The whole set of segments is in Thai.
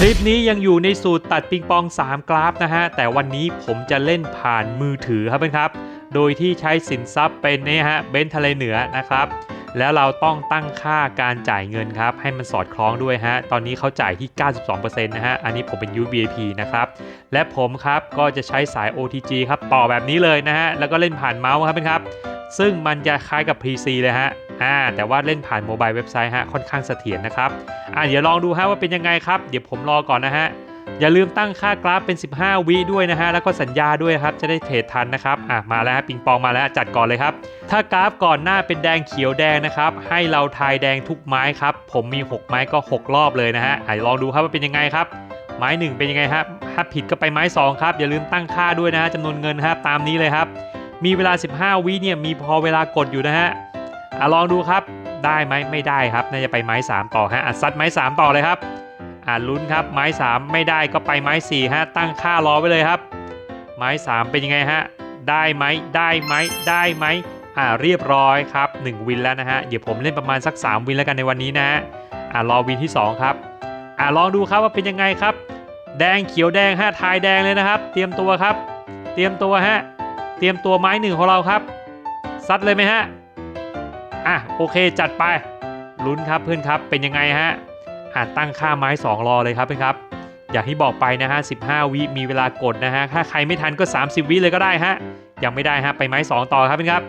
คลิปนี้ยังอยู่ในสูตรตัดปิงปอง 3 กราฟนะฮะ แต่วันนี้ผมจะเล่นผ่านมือถือครับเพื่อนครับ โดยที่ใช้สินทรัพย์เป็นนี่ฮะเบนทะเลเหนือนะครับ แล้วเราต้องตั้งค่าการจ่ายเงินครับ ให้มันสอดคล้องด้วยฮะ ตอนนี้เขาจ่ายที่ 92%นะฮะ อันนี้ผมเป็น UVP นะครับ และผมครับก็จะใช้สาย OTG ครับ ต่อแบบนี้เลยนะฮะ แล้วก็เล่นผ่านเมาส์ครับเพื่อนครับ ซึ่งมันจะคล้ายกับ PC เลยฮะ อ่าแต่ว่าเล่นผ่านโมบายเว็บไซต์ฮะค่อนข้างเสถียรนะครับอ่าเดี๋ยวลองดูฮะว่าเป็นยังไงครับ เดี๋ยวผมรอก่อนนะฮะอย่าลืมตั้งค่ากราฟเป็น 15 วิด้วยนะฮะ แล้วก็สัญญาด้วยครับ จะได้เทรดทันนะครับ อะ มาแล้วฮะปิงปองมาแล้วจัดก่อนเลยครับ ถ้ากราฟก่อนหน้าเป็นแดงเขียวแดงนะครับ ให้เราทายแดงทุกไม้ครับ ผมมี 6 ไม้ก็ 6 รอบเลยนะฮะอะลองดูครับว่าเป็นยังไงครับ ไม้ 1 เป็นยังไงครับถ้าผิดก็ไปไม้ 2 ครับ อย่าลืมตั้งค่าด้วยนะฮะจำนวนเงินครับตามนี้เลยครับ มีเวลา 15 วิเนี่ย มีพอเวลากดอยู่นะฮะ อะลองดูครับ ได้ไหมไม่ได้ครับ น่าจะไปไม้ 3 ต่อฮะอะซัดไม้ 3 ต่อเลยครับอ่าลุ้นครับ ไม้ 3 ไม่ได้ก็ไปไม้4ฮะตั้งค่ารอไว้เลยครับ ไม้ 3 เป็นยังไงฮะ ได้ไหมได้ไหมได้ไหมอ่าเรียบร้อยครับ 1 วินแล้วนะฮะ เดี๋ยวผมเล่นประมาณสัก 3 วินแล้วกันในวันนี้นะฮะอ่ารอวินที่ 2 ครับอ่าลองดูครับว่าเป็นยังไงครับ แดงเขียวแดงฮะทายแดงเลยนะครับ เตรียมตัวครับ เตรียมตัวฮะ เตรียมตัวไม้หนึ่งของเราครับ ซัดเลยไหมฮะ อะโอเคจัดไปลุ้นครับเพื่อนครับเป็นยังไงฮะอะตั้งค่าไม้ 2 รอเลยครับเพื่อนครับ อย่างที่บอกไปนะฮะ 15 วิมีเวลากดนะฮะ ถ้าใครไม่ทันก็ 30 วิเลยก็ได้ฮะ ยังไม่ได้ฮะ ไปไม้ 2 ต่อครับเพื่อนครับ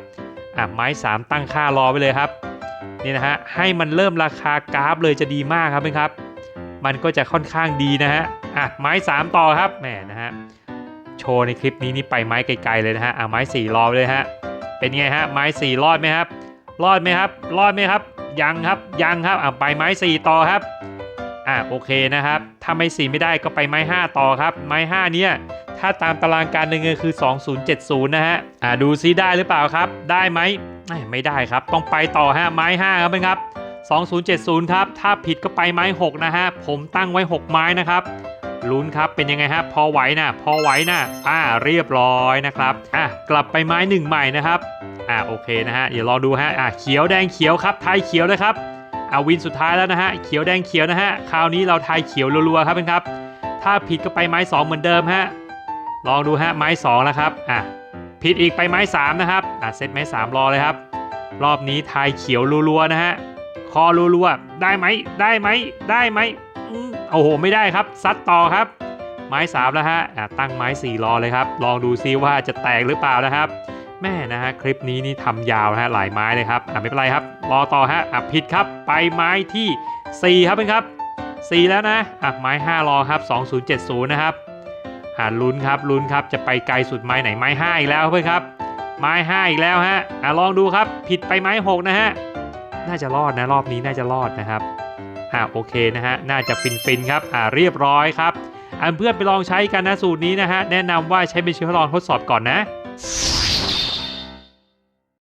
อะไม้ 3 ตั้งค่ารอไว้เลยครับ นี่นะฮะ ให้มันเริ่มราคากราฟเลยจะดีมากครับเพื่อนครับ มันก็จะค่อนข้างดีนะฮะ อะไม้ 3 ต่อครับ แหมนะฮะ โชว์ในคลิปนี้นี่ไปไม้ไกลๆเลยนะฮะ อะไม้ 4 รอไว้เลยฮะ เป็นไงฮะ ไม้ 4 รอดไหมครับ รอดไหมครับ รอดไหมครับ ยังครับ ยังครับ อะไปไม้ 4 ต่อครับ อะโอเคนะครับ ถ้าไม้ 4 ไม่ได้ก็ไปไม้ 5 ต่อครับ ไม้ 5 เนี่ย ถ้าตามตารางการเงินคือ 2070 นะฮะ อะดูซิได้หรือเปล่าครับ ได้ไหม ไม่ไม่ได้ครับ ต้องไปต่อฮะ ไม้ 5 ครับเพื่อนครับ 2070 ครับ ถ้าผิดก็ไปไม้ 6 นะฮะ ผมตั้งไว้ 6 ไม้นะครับลุ้นครับเป็นยังไงฮะพอไหวนะพอไหวนะอ่าเรียบร้อยนะครับอะกลับไปไม้หนึ่งใหม่นะครับ อ่าโอเคนะฮะเดี๋ยวรอดูฮะอ่าเขียวแดงเขียวครับไทยเขียวนะครับอาวินสุดท้ายแล้วนะฮะเขียวแดงเขียวนะฮะคราวนี้เราไทยเขียวรัวๆครับเพื่อนครับ ถ้าผิดก็ไปไม้2เหมือนเดิมฮะลองดูฮะไม้2แล้วครับอะผิดอีกไปไม้3นะครับอะเซตไม้3รอเลยครับ รอบนี้ไทยเขียวรัวๆนะฮะคอรัวๆได้ไหมได้ไหมได้ไหมอืมโอ้โหไม่ได้ครับซัดต่อครับ ไม้3แล้วฮะอะตั้งไม้4รอเลยครับ ลองดูซิว่าจะแตกหรือเปล่านะครับ แม่นะฮะคลิปนี้นี่ทำยาวนะฮะหลายไม้เลยครับอะไม่เป็นไรครับ รอต่อฮะอะผิดครับไปไม้ที่ 4 ครับเพื่อนครับ 4 แล้วนะอะไม้ 5 รอครับ 2070 นะครับอะลุ้นครับลุ้นครับจะไปไกลสุดไม้ไหนไม้5อีกแล้วเพื่อนครับ ไม้5อีกแล้วฮะอะลองดูครับผิดไปไม้ 6 นะฮะน่าจะรอดนะรอบนี้น่าจะรอดนะครับอะโอเคนะฮะน่าจะฟินฟินครับอะเรียบร้อยครับอันเพื่อนไปลองใช้กันนะสูตรนี้นะฮะแนะนำว่าใช้เป็นเชื้อทดลองทดสอบก่อนนะ